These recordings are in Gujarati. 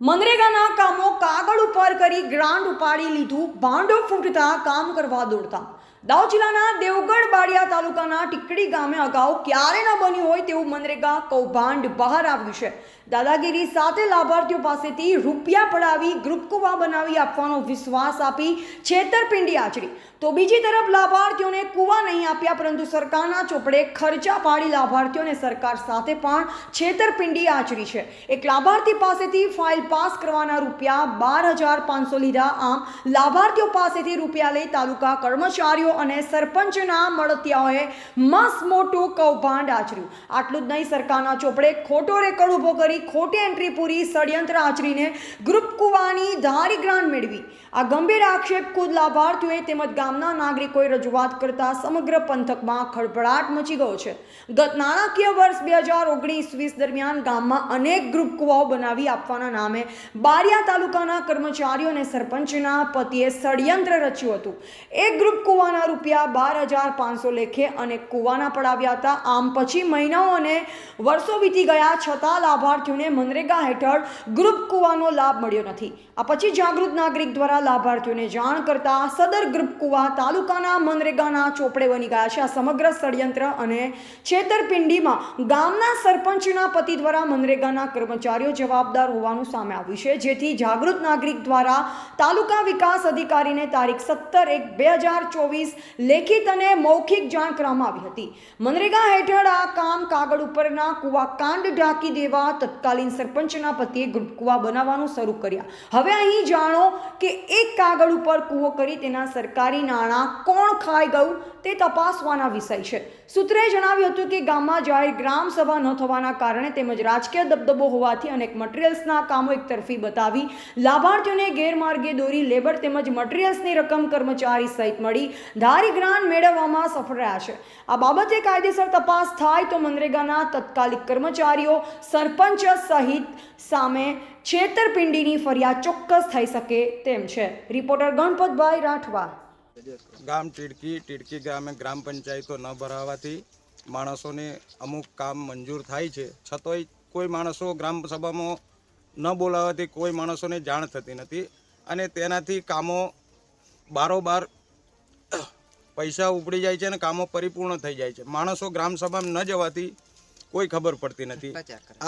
મનરેગાના કામો કાગળ ઉપર કરી ગ્રાન્ટ ઉપાડી લીધું ભાંડો ફૂટતા કામ કરવા દોડતા. દાહોદ જિલ્લાના દેવગઢ બાડિયા તાલુકાના ટીકડી ગામે અગાઉ ક્યારે ન બન્યું હોય તેવું મનરેગા કૌભાંડ બહાર આવ્યું છે. દાદાગીરી સાથે લાભાર્થીઓ પાસેથી રૂપિયા પડાવી ગ્રુપ કુવા બનાવી આપવાનો વિશ્વાસ આપી છેતરપિંડી આચરી. તો બીજી તરફ લાભાર્થીઓને કુવા નહીં આપ્યા પરંતુ સરકારના ચોપડે ખર્ચા પાડી લાભાર્થીઓને સરકાર સાથે પણ છેતરપિંડી આચરી છે. એક લાભાર્થી પાસેથી ફાઇલ પાસ કરવાના રૂપિયા બાર હજાર પાંચસો લીધા. આમ લાભાર્થીઓ પાસેથી રૂપિયા લઈ તાલુકા કર્મચારીઓ અને સરપંચના મળતિયાઓએ મસ મોટું કૌભાંડ આચર્યું. આટલું જ નહીં, સરકારના ચોપડે ખોટો રેકર્ડ ઊભો કરી ખોટી એન્ટ્રી પૂરી ષડયંત્ર આચરીને ગ્રુપ કુવાની ધારી ગ્રાન્ટ મેળવી. આ ગંભીર આક્ષેપ ખુદ લાભાર્થીઓએ તેમજ ગામના નાગરિકોએ રજૂઆત કરતા સમગ્ર પંથકમાં ખળભળાટ મચી ગયો છે. ગત નાણાકીય વર્ષ બે હજાર ઓગણીસ વીસ દરમિયાન ગામમાં અનેક ગ્રુપ કુવાઓ બનાવી આપવાના નામે બારિયા તાલુકાના કર્મચારીઓ અને સરપંચના પતિએ ષડયંત્ર રચ્યું હતું. એક ગ્રુપ કુવાના રૂપિયા બાર હજાર પાંચસો લેખે અને કુવાના પડાવ્યા હતા. આમ પછી મહિનાઓ અને વર્ષો વીતી ગયા છતાં લાભાર્થીઓને મનરેગા હેઠળ ગ્રુપ કુવાનો લાભ મળ્યો નથી. આ પછી જાગૃત નાગરિક દ્વારા લાભાર્થીઓને જાણ કરતા સદર ગ્રુપ કુવા તાલુકાના મનરેગાના ચોપડે બની ગયા છે. આ સમગ્ર ષડયંત્ર અને છેતરપિંડીમાં ગામના સરપંચના પતિ દ્વારા મનરેગાના કર્મચારીઓ જવાબદાર હોવાનું સામે આવ્યું છે. જેથી જાગૃત નાગરિક દ્વારા તાલુકા વિકાસ અધિકારીને તારીખ સત્તર એક બે હજાર ચોવીસ લેખિત અને મૌખિક જાણ કરવામાં આવી હતી. મનરેગા હેઠળ આ કામ કાગળ ઉપરના કુવા કાંડ ઢાંકી દેવા તત્કાલીન સરપંચના પતિએ કુવા બનાવવાનું શરૂ કર્યા. હવે અહીં જાણો કે એક કાગળ ઉપર કૂવો કરી તેના સરકારી નાણાં કોણ ખાઈ ગયું તે તપાસવાના વિષય છે. સૂત્રે જણાવ્યું હતું કે ગામમાં જાહેર ગ્રામ સભા ન થવાના કારણે તેમજ રાજકીય દબદબો હોવાથી અનેક મટીરિયલ્સના કામો એકતરફી બતાવી લાભાર્થીઓને ગેરમાર્ગે દોરી લેબર તેમજ મટીરિયલ્સની રકમ કર્મચારી સહિત મળી ધારી ગ્રાન્ટ મેળવવામાં સફળ રહ્યા છે. આ બાબતે કાયદેસર તપાસ થાય તો મનરેગાના તત્કાલિક કર્મચારીઓ, સરપંચ સહિત સામે છેતરપિંડીની ફરિયાદ ચોક્કસ થઈ શકે તેમ છે. રિપોર્ટર ગણપતભાઈ રાઠવા. ગામ ટીડકી ટીડકી ગામે ગ્રામ પંચાયતો ન ભરાવાથી માણસોને અમુક કામ મંજૂર થાય છે. છતાંય કોઈ માણસો ગ્રામ સભામાં ન બોલાવવાથી કોઈ માણસોને જાણ થતી નથી અને તેનાથી કામો બારોબાર પૈસા ઉપડી જાય છે અને કામો પરિપૂર્ણ થઈ જાય છે. માણસો ગ્રામ સભામાં ન જવાથી કોઈ ખબર પડતી નથી.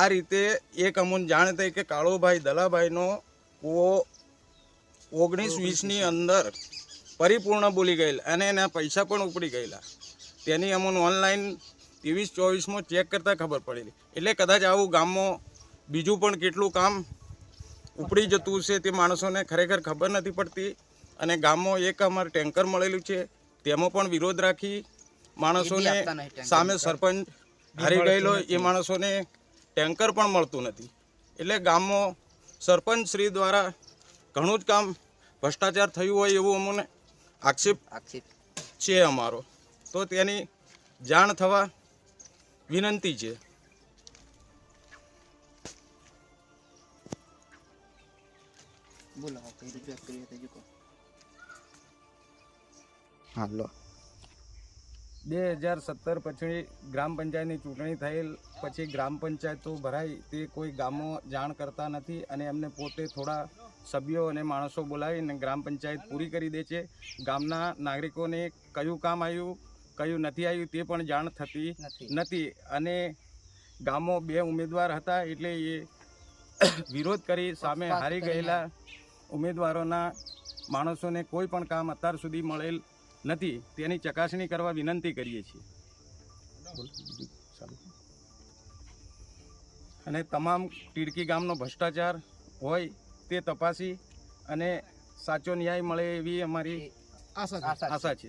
આ રીતે એક અમુન જાણ થઈ કે કાળોભાઈ દલાભાઈનો કૂવો ઓગણીસ વીસની અંદર પરિપૂર્ણ બોલી ગયેલ અને એના પૈસા પણ ઉપડી ગયેલા. તેની અમુન ઓનલાઈન ત્રેવીસ ચોવીસમાં ચેક કરતાં ખબર પડેલી એટલે કદાચ આવું ગામમાં બીજું પણ કેટલું કામ ઉપડી જતું છે તે માણસોને ખરેખર ખબર નથી પડતી અને ગામમાં એક અમારે ટેન્કર મળેલું છે. તેમાં પણ વિરોધ રાખી માણસોને સામે સરપંચ હારી ગયેલો એ માણસોને ટેન્કર પણ મળતું નથી. એટલે ગામમાં સરપંચ શ્રી દ્વારા ઘણું જ કામ ભ્રષ્ટાચાર થયું હોય એવું અમને આક્ષેપ આક્ષેપ. છે અમારો. તો તેની જાણ થવા વિનંતી છે. બોલો હાલો બે હજાર સત્તર પછી ગ્રામ પંચાયતની ચૂંટણી થયેલ પછી ગ્રામ પંચાયતો ભરાઈ તે કોઈ ગામો જાણ કરતા નથી અને એમને પોતે થોડા સભ્યો અને માણસો બોલાવીને ગ્રામ પંચાયત પૂરી કરી દે છે. ગામના નાગરિકોને કયું કામ આવ્યું કયું નથી આવ્યું તે પણ જાણ થતી નથી. નથી. અને ગામો બે ઉમેદવાર હતા એટલે એ વિરોધ કરી સામે હારી ગયેલા ઉમેદવારોના માણસોને કોઈ પણ કામ અત્યાર સુધી મળેલ નથી તેની ચકાસણી કરવા વિનંતી કરીએ છીએ. અને તમામ ટીડકી ગામનો ભ્રષ્ટાચાર હોય તે તપાસી અને સાચો ન્યાય મળે એવી અમારી આશા છે.